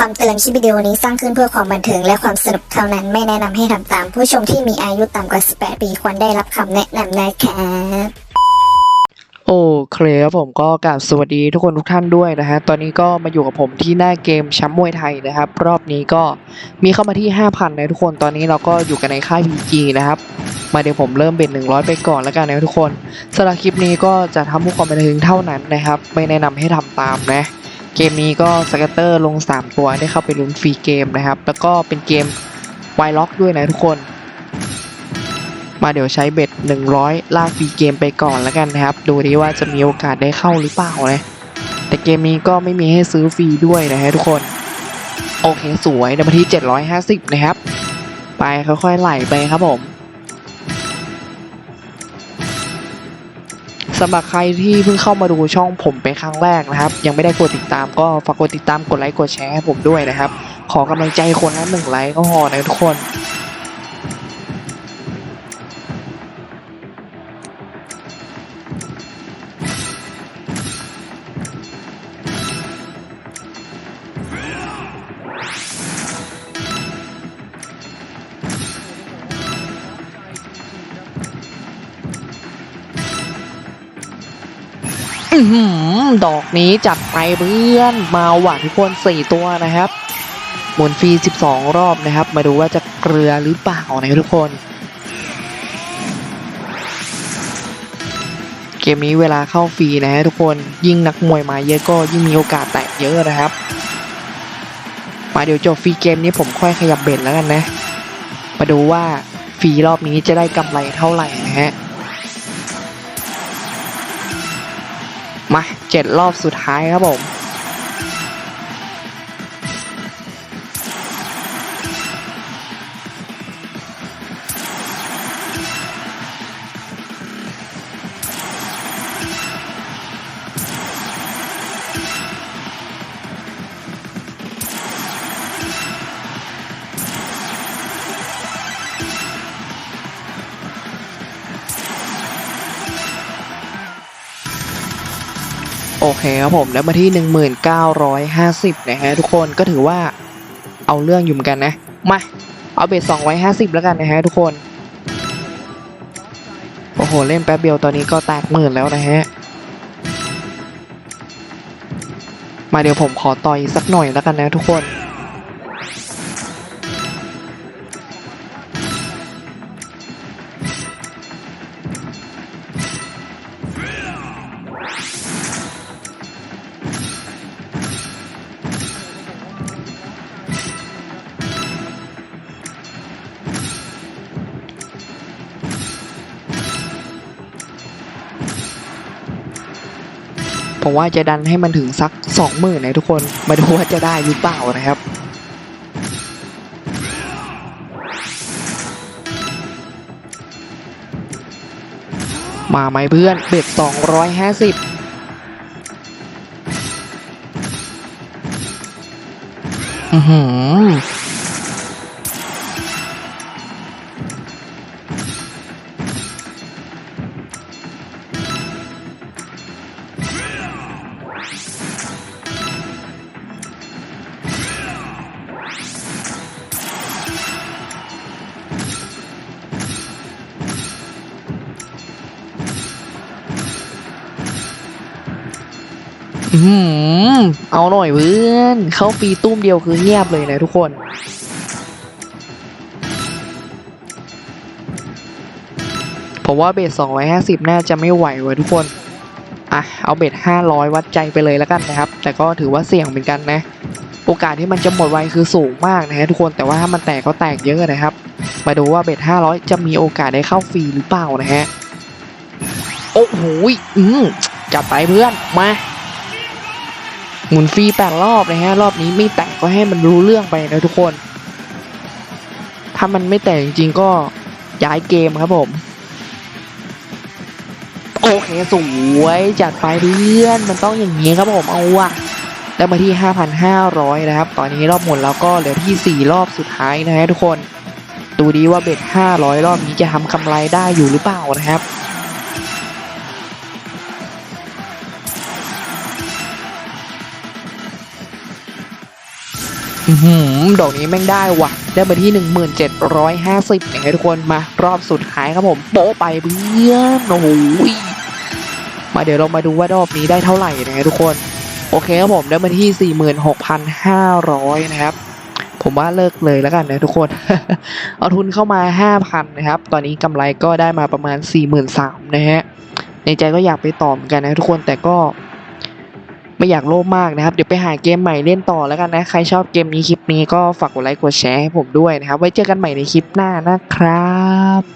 คำเตือนคลิปวิดีโอนี้สร้างขึ้นเพื่อความบันเทิงและความสนุกเท่านั้นไม่แนะนำให้ทำตาม ผู้ชมที่มีอายุต่ำกว่า 18 ปีควรได้รับคำแนะนำนะครับโอเคครับผมก็กราบสวัสดีทุกคนทุกท่านด้วยนะฮะ ตอนนี้ก็มาอยู่กับผมที่หน้าเกมแชมป์มวยไทยนะครับ รอบนี้ก็มีเข้ามาที่ 5,000 นะทุกคนตอนนี้เราก็อยู่กันในค่าย PG นะครับ มาเดี๋ยวผมเริ่มเบ็ด100 ไปก่อนแล้วกันนะทุกคนสำหรับคลิปนี้ก็จะทำผู้ความบันเทิงเท่านั้นนะครับ ไม่แนะนำให้ทำตามนะ เกมนี้ก็สเกตเตอร์ลง 3 ตัวได้เข้าไปลุ้นฟรีเกมนะครับ แล้วก็เป็นเกมไวล็อกด้วยนะทุกคน มาเดี๋ยวใช้เบ็ด 100 ลากฟรีเกมไปก่อนแล้วกันนะครับ ดูดิว่าจะมีโอกาสได้เข้าหรือเปล่านะแต่เกมนี้ก็ไม่มีให้ซื้อฟรีด้วยนะฮะทุกคน โอเคสวยในมาที่ 750 นะครับ ไปค่อยๆไหลไปครับผม สำหรับใครที่เพิ่งเข้ามาดูช่องผมเป็นครั้งแรกนะครับ ยังไม่ได้กดติดตามก็ฝากกดติดตามกดไลค์กดแชร์ให้ผมด้วยนะครับ ขอกำลังใจคนละหนึ่งไลค์ก็พอนะทุกคน ดอกนี้จัดไปเพื่อนมาหวานทุกคนสี่ตัวนะครับหมุนฟรี 12 รอบนะครับ มาดูว่าจะเกลือหรือเปล่านะทุกคน เกมนี้เวลาเข้าฟรีนะฮะทุกคนยิ่งนักมวยมาเยอะก็ยิ่งมีโอกาสแตกเยอะนะครับ มาเดี๋ยวจบฟรีเกมนี้ผมค่อยขยับเบ็ดแล้วกันนะ มาดูว่าฟรีรอบนี้จะได้กำไรเท่าไหร่นะฮะ มาเจ็ดรอบสุดท้ายครับผม โอเคครับผมแล้วมาที่ 1950 นะฮะทุกคนก็ถือว่าเอาเรื่องอยู่เหมือนกันนะ มา เอาเบส250 แล้วกันนะฮะทุกคน โอ้โห เล่นแป๊บเดียวตอนนี้ก็แตกหมื่นแล้วนะฮะ มาเดี๋ยวผมขอต่อยสักหน่อยแล้วกันนะทุกคน ผมว่าจะดันให้มันถึงสักสองหมื่นนะทุกคน มาดูว่าจะได้หรือเปล่านะครับมาไหมเพื่อน เบ็ดสองร้อยห้าสิบอื เอาหน่อยเพื่อนเข้าฟีตุ้มเดียวคือเงียบเลยนะทุกคนผมว่าเบส250 น่าจะไม่ไหวเว้ยทุกคน อะ เอาเบส500 วัดใจไปเลยแล้วกันนะครับ แต่ก็ถือว่าเสี่ยงเหมือนกันนะ โอกาสที่มันจะหมดไวคือสูงมากนะฮะทุกคน แต่ว่าถ้ามันแตกก็แตกเยอะนะครับ มาดูว่าเบส500 จะมีโอกาสได้เข้าฟรีหรือเปล่านะฮะ โอ้โห อืมจัดไปเพื่อน มา หมุนฟรีแปดรอบนะฮะรอบนี้ไม่แตกก็ให้มันรู้เรื่องไปนะทุกคน ถ้ามันไม่แตกจริงๆก็ย้ายเกมครับผม โอเคสวยจัดไปเพื่อนมันต้องอย่างนี้ครับผมเอาว่ะแล้มาที่ 5,500 นะครับ ตอนนี้รอบหมดแล้วก็เหลือที่ 4 รอบสุดท้ายนะฮะทุกคน ดูดีว่าเบ็ด500 รอบนี้จะทำกำไรได้อยู่หรือเปล่านะครับ ดอกนี้แม่งได้ว่ะ ได้มาที่ 1750ยังไงทุกคนมารอบสุดท้ายครับผม โป๊ไปเพื่อนโอ้โหมาเดี๋ยวเรามาดูว่ารอบนี้ได้เท่าไหร่นะฮะทุกคน โอเคครับผมได้มาที่ 46,500 นะครับ ผมว่าเลิกเลยแล้วกันนะทุกคน เอาทุนเข้ามา 5,000 นะครับ ตอนนี้กำไรก็ได้มาประมาณ 43,000นะฮะในใจก็อยากไปต่อเหมือนกันนะทุกคนแต่ก็ อยากโลภมากนะครับ เดี๋ยวไปหาเกมใหม่เล่นต่อแล้วกันนะ ใครชอบเกมนี้คลิปนี้ก็ฝากกดไลค์กดแชร์ให้ผมด้วยนะครับ ไว้เจอกันใหม่ในคลิปหน้านะครับ